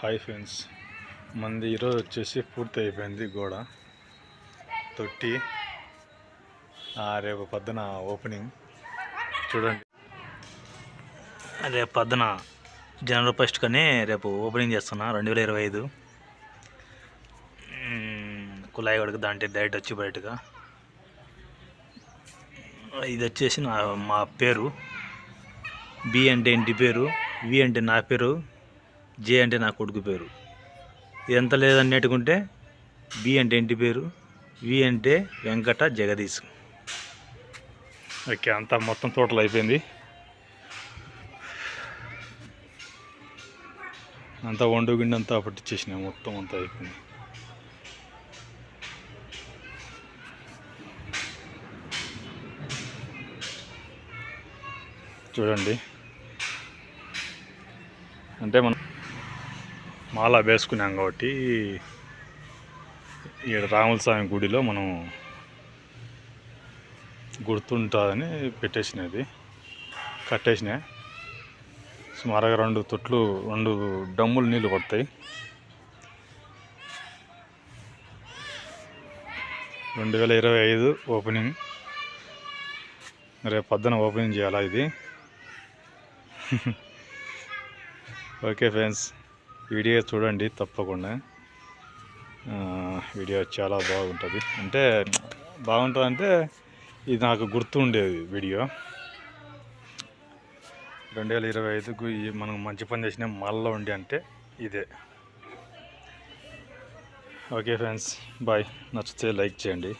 Hi friends మంది ఈరోజు వచ్చేసి పూర్తి అయిపోయింది గోడ. తొట్టి. రేపు పొద్దున ఓపెనింగ్ చూడండి. రేపు పొద్దున జనవరి ఫస్ట్ కానీ రేపు ఓపెనింగ్ చేస్తున్నా రెండు వేల ఇరవై ఐదు. కుళాయి కొడుకు దాంట్లో డైరెక్ట్ వచ్చి బయటగా. ఇది వచ్చేసి నా మా పేరు. బి అంటే ఇంటి పేరు? వి అంటే నా పేరు. జే అంటే నా కొడుకు పేరు. ఎంత లేదన్నట్టుకుంటే బి అంటే ఇంటి పేరు వి అంటే వెంకట జగదీశ్. ఓకే అంతా మొత్తం టోటల్ అయిపోయింది. అంతా వండు గిండి అంతా పట్టించేసిన మొత్తం అంతా అయిపోయింది. చూడండి. అంటే మనం మాల వేసుకున్నాం కాబట్టి ఇక్కడ రాముల స్వామి గుడిలో మనం గుర్తుంటుందని పెట్టేసినది. కట్టేసిన. సుమారుగా రెండు తొట్లు రెండు డమ్ములు నీళ్ళు పడతాయి. రెండు వేల ఇరవై ఐదు ఓపెనింగ్. రేపు పొద్దున ఓపెనింగ్ చేయాలా ఇది? Okay friends. వీడియో చూడండి తప్పకుండా. వీడియో చాలా బాగుంటుంది. అంటే బాగుంటుంది అంటే ఇది నాకు గుర్తు ఉండేది వీడియో. రెండు వేల ఇరవై ఐదుకు ఈ మనం మంచి పని చేసిన మళ్ళీ ఉండి అంటే ఇదే. Okay friends bye. నచ్చితే లైక్ చేయండి.